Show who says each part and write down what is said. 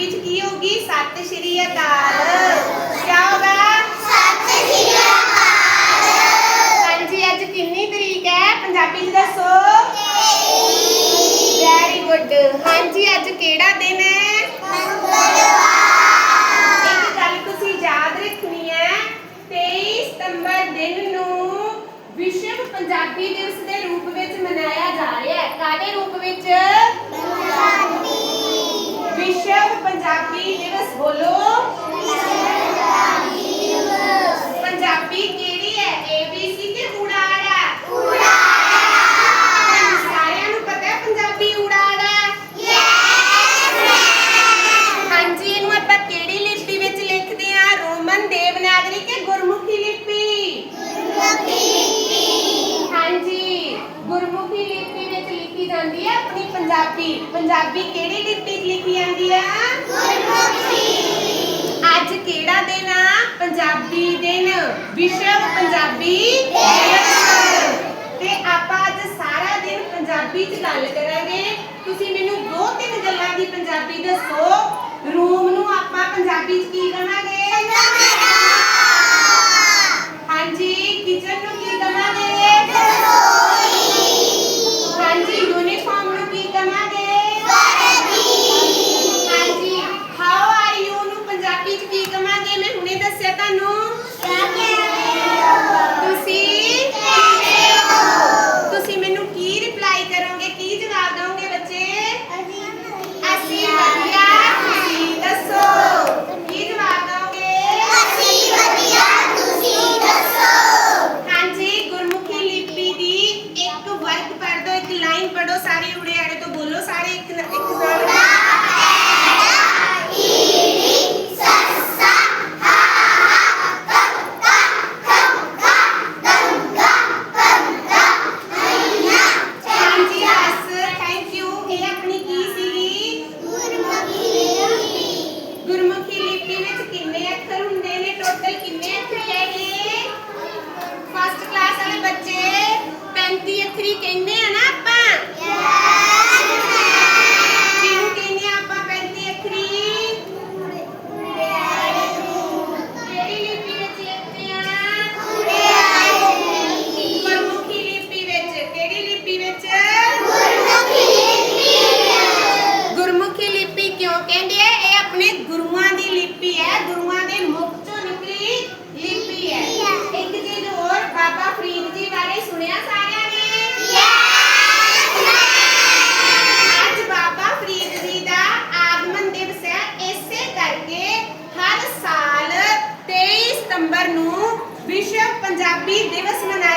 Speaker 1: ਪੰਜਾਬੀ ਚ ਕੀ ਹੋਊਗੀ? ਸਤਿ ਸ਼੍ਰੀ ਅਕਾਲ। ਕੀ ਹੋਗਾ ਹਾਂਜੀ ਅੱਜ ਕਿੰਨੀ ਤਰੀਕ ਹੈ? ਪੰਜਾਬੀ ਚ ਦੱਸੋ। ਵੈਰੀ ਗੁੱਡ ਹਾਂਜੀ ਅੱਜ ਕਿਹੜਾ ਦਿਨ ਹੈ? ਇੱਕ ਗੱਲ ਤੁਸੀਂ ਯਾਦ ਰੱਖਣੀ ਹੈ 23 ਸਤੰਬਰ ਦਿਨ ਨੂੰ ਵਿਸ਼ਵ ਪੰਜਾਬੀ ਦਿਵਸ ਦੇ ਰੂਪ ਵਿੱਚ ਪੰਜਾਬੀ। ਪੰਜਾਬੀ ਕਿਹੜੀ ਲਿਪੀ 'ਚ ਲਿਖੀ ਜਾਂਦੀ ਆ? ਅੱਜ ਕਿਹੜਾ ਦਿਨ ਆ? ਪੰਜਾਬੀ ਦਿਨ। ਵਿਸ਼ਵ ਪੰਜਾਬੀ ਤੇ ਆਪਾਂ ਅੱਜ ਸਾਰਾ ਦਿਨ ਪੰਜਾਬੀ 'ਚ ਗੱਲ ਕਰਾਂਗੇ। ਤੁਸੀਂ ਮੈਨੂੰ ਦੋ ਤਿੰਨ ਗੱਲਾਂ ਦੀ ਪੰਜਾਬੀ ਦੱਸੋ। ਰੂਮ ਨੂੰ ਆਪਾਂ ਪੰਜਾਬੀ 'ਚ ਕੀ ਕਹਾਂਗੇ? ਦੋ ਇੱਕ ਲਾਈਨ ਪੜੋ ਸਾਰੇ ਉੜੇ ਆੜੇ ਦੀ ਲਿਪੀ ਹੈ ਗੁਰੂਆਂ ਦੇ ਮੁਖ ਚੋਂ ਨਿਕਲੀ ਲਿਪੀ ਹੈ। ਇੱਕ ਚੀਜ਼ ਹੋਰ ਬਾਬਾ ਫਰੀਦ ਜੀ ਬਾਰੇ ਸੁਣਿਆ ਸਾਰਿਆਂ ਨੇ? ਅੱਜ ਬਾਬਾ ਫਰੀਦ ਜੀ ਦਾ ਆਗਮਨ ਦਿਵਸ ਹੈ ਇਸੇ ਕਰਕੇ ਹਰ ਸਾਲ 23 ਸਤੰਬਰ ਨੂੰ ਵਿਸ਼ਵ ਪੰਜਾਬੀ ਦਿਵਸ ਮਨਾਇਆ